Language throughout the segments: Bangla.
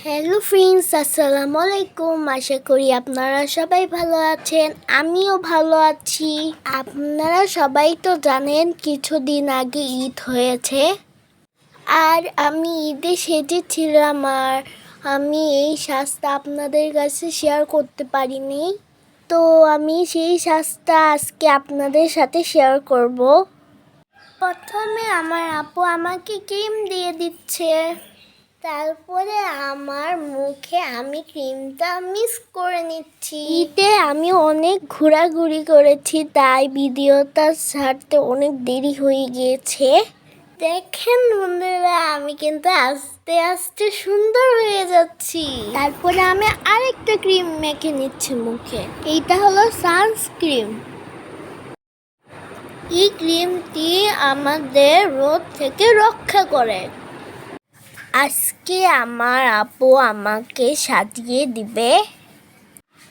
হ্যালো ফ্রেন্ডস আসসালামু আলাইকুম আশা করি আপনারা সবাই ভালো আছেন। আমিও ভালো আছি। আপনারা সবাই তো জানেন কিছুদিন আগে ঈদ হয়েছে। আর আমি ঈদে সেজেছিলাম আর আমি এই সাজটা আপনাদের কাছে শেয়ার করতে পারিনি। তো আমি সেই সাজটা আজকে আপনাদের সাথে শেয়ার করব। প্রথমে আমার আপু আমাকে ক্রিম দিয়ে দিচ্ছে। তারপরে আমার মুখে আমি ক্রিমটা মিক্স করে নিচ্ছি। ঈদে আমি অনেক ঘোরাঘুরি করেছি তাই ভিডিওটা ছাড়তে অনেক দেরি হয়ে গিয়েছে। দেখেন বন্ধুরা আমি কিন্তু আস্তে আস্তে সুন্দর হয়ে যাচ্ছি। তারপরে আমি আরেকটা ক্রিম মেখে নিচ্ছি মুখে এইটা হলো সানস্ক্রিন এই ক্রিমটি আমাদের রোদ থেকে রক্ষা করে। আজকে আমার আপু আমাকে সাজিয়ে দিবে।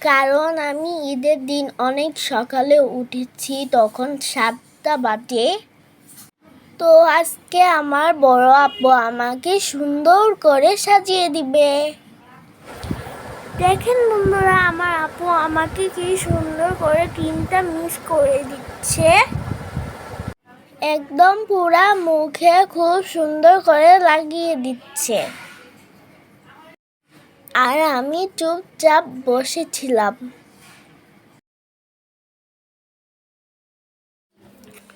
কারণ আমি ঈদের দিন অনেক সকালে উঠেছি, তখন সাতটা বাজে। তো আজকে আমার বড় আপু আমাকে সুন্দর করে সাজিয়ে দিবে। দেখেন বন্ধুরা, আমার আপু আমাকে কি সুন্দর করে ক্রিমটা মিস করে দিচ্ছে। একদম পুরা মুখে খুব সুন্দর করে লাগিয়ে দিচ্ছে। আর আমি চুপচাপ বসেছিলাম।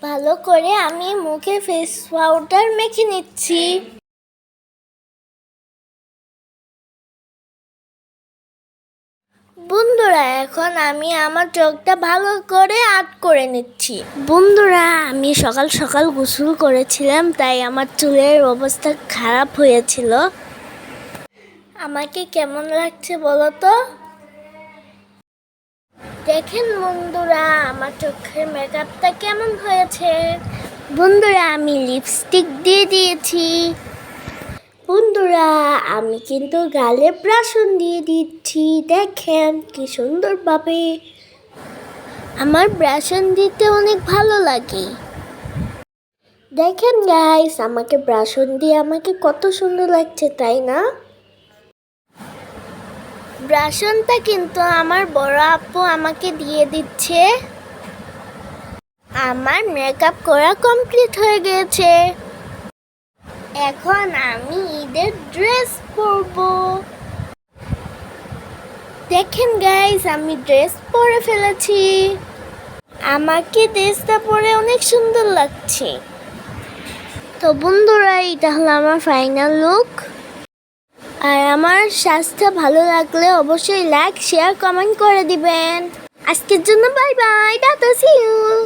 ভালো করে আমি মুখে ফেস পাউডার মেখে নিচ্ছি। বন্ধুরা, এখন আমি আমার চোখটা ভালো করে আট করে নিচ্ছি। বন্ধুরা, আমি সকাল সকাল গোসল করেছিলাম, তাই আমার চুলের অবস্থা খারাপ হয়েছিল। আমাকে কেমন লাগছে বলো তো? দেখেন বন্ধুরা, আমার চোখের মেকআপটা কেমন হয়েছে? বন্ধুরা, আমি লিপস্টিক দিয়ে দিয়েছি। বন্ধুরা, আমি কিন্তু গালে ব্রাশন দিয়ে দিচ্ছি। দেখেন কি সুন্দরভাবে। আমার ব্রাশন দিতে অনেক ভালো লাগে। দেখেন গাইস আমাকে ব্রাশন দিয়ে আমাকে কত সুন্দর লাগছে, তাই না? ব্রাশনটা কিন্তু আমার বড় আপু আমাকে দিয়ে দিচ্ছে। আমার মেকআপ করা কমপ্লিট হয়ে গেছে। এখন আমি ঈদের ড্রেস পরব। দেখেন গাইস আমি ড্রেস পরে ফেলেছি। আমাকে ড্রেসটা পরে অনেক সুন্দর লাগছে। তো বন্ধুরা, এটা হলো আমার ফাইনাল লুক আর আমার স্বাস্থ্য ভালো লাগলে অবশ্যই লাইক শেয়ার কমেন্ট করে দিবেন। আজকের জন্য bye bye tata see you